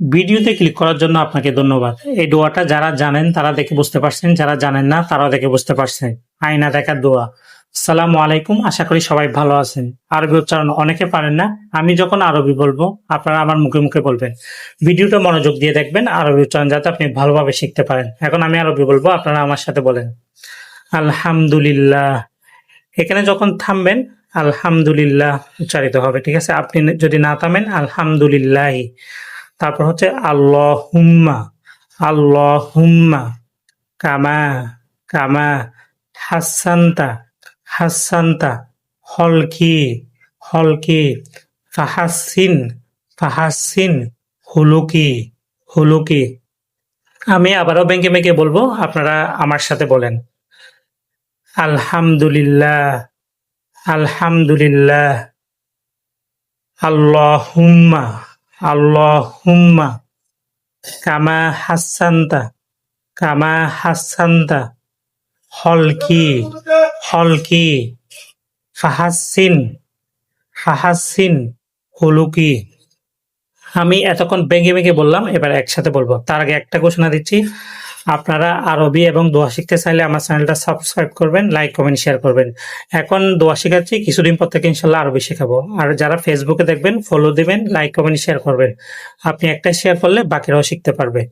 ভিডিওতে ক্লিক করার জন্য আপনাকে ধন্যবাদ। এই দোয়াটা যারা জানেন, তারা দেখে বুঝতে পারছেন, যারা জানেন না, তারাও দেখে বুঝতে পারছেন। আয়না দেখার দোয়া। সালাম আলাইকুম, আশা করি সবাই ভালো আছেন। আরবি উচ্চারণ অনেকে পারেন না, আমি যখন আরবি বলব, আপনারা আমার মুখে মুখে বলবেন। ভিডিওটা মনোযোগ দিয়ে দেখবেন, আরবি উচ্চারণ যাতে আপনি ভালোভাবে শিখতে পারেন। এখন আমি আরবি বলব, আপনারা আমার সাথে বলেন। আলহামদুলিল্লাহ। এখানে যখন থামবেন, আলহামদুলিল্লাহ উচ্চারিত হবে, ঠিক আছে? আপনি যদি না থামেন, আলহামদুলিল্লাহ। তারপর হচ্ছে আল্লাহ হুম্মা আল্লাহ হুম্মা কামা কামা, হাসান্তা হাসান্তা, হলকি হলকি, ফাহাসিন ফাহাসিন, হুলুকি হুলুকি। আমি আবারও ব্যাংকে ব্যাংকে বলব, আপনারা আমার সাথে বলেন। আলহামদুলিল্লাহ আলহামদুলিল্লাহ, আল্লাহুম্মা। আল্লাহুম্মা কামা হাসান্তা কামা হাসান্তা হলকি হলকি ফাহাসিন ফাহাসিন হুলুকি আমি এতক্ষণ বেঙ্গে বেঙ্গে বললাম, এবার একসাথে বলব। তার আগে একটা ঘোষণা দিচ্ছি। আপনারা আরবি এবং দোয়া শিখতে চাইলে আমার চ্যানেলটা সাবস্ক্রাইব করবেন লাইক কমেন্ট শেয়ার করবেন। এখন দোয়া শেখাচ্ছি, কিছুদিন পর থেকে ইনশাল্লাহ আরবি শেখাবো। আর যারা ফেসবুকে দেখবেন ফলো দিবেন লাইক কমেন্ট শেয়ার করবেন। আপনি একটা শেয়ার করলে বাকিরাও শিখতে পারবে।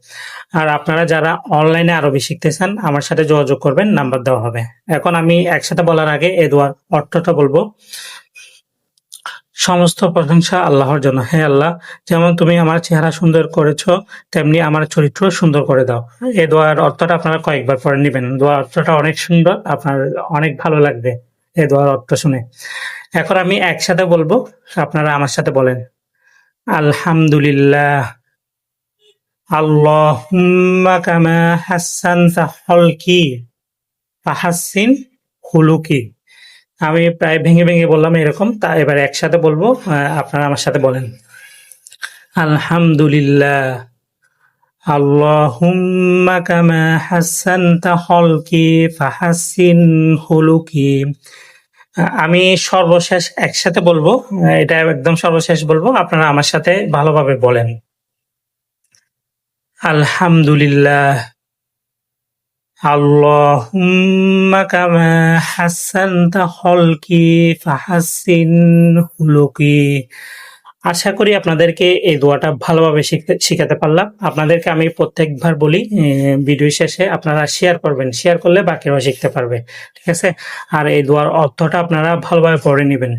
আর আপনারা যারা অনলাইনে আরবি শিখতে চান, আমার সাথে যোগাযোগ করবেন, নাম্বার দেওয়া হবে। এখন আমি একসাথে বলার আগে এ দোয়ার অর্থটা বলব। সমস্ত প্রশংসা আল্লাহর জন্য। হে আল্লাহ, যেমন তুমি আমার চেহারা সুন্দর করেছ, তেমনি আমার চরিত্র সুন্দর করে দাও। এ দোয়ার অর্থটা আপনারা কয়েকবার পরে নেবেন। দোয়ার অর্থটা অনেক সুন্দর, আপনার অনেক ভালো লাগবে এ দোয়ার অর্থ শুনে। এখন আমি একসাথে বলব, আপনারা আমার সাথে বলেন, আলহামদুলিল্লাহ, আল্লাহুম্মা কামা হাসানতা হলকি ফাহাসিন হুলুকি আমি প্রায় ভেঙে ভেঙে বললাম এরকম তা এবার একসাথে বলব আপনারা আমার সাথে বলেন। আলহামদুলিল্লাহ কামা হাসানতা হলকি ফাহাসিন হুলুকি। আহ, আমি সর্বশেষ একসাথে বলব এটা একদম সর্বশেষ বলব আপনারা আমার সাথে ভালোভাবে বলেন। আলহামদুলিল্লাহ আল্লাহুম্মা কামা হাসানতা হলকি ফাহাসিন হুলুকি আশা করি আপনাদেরকে এই দোয়াটা ভালোভাবে শিখতে, শিখাতে পারলাম। আপনাদেরকে আমি প্রত্যেকবার বলি ভিডিও শেষে আপনারা শেয়ার করবেন। শেয়ার করলে বাকিরাও শিখতে পারবে, ঠিক আছে? আর এই দোয়ার অর্থটা আপনারা ভালোভাবে পড়ে নেবেন।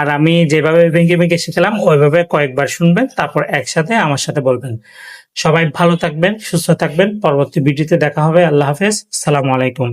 আর আমি যেভাবে ভেঙে ভেঙে শিখলাম ওইভাবে কয়েকবার শুনবেন, তারপর একসাথে আমার সাথে বলবেন। সবাই ভালো থাকবেন, সুস্থ থাকবেন। পরবর্তী ভিডিওতে দেখা হবে। আল্লাহ হাফেজ। সালামু আলাইকুম।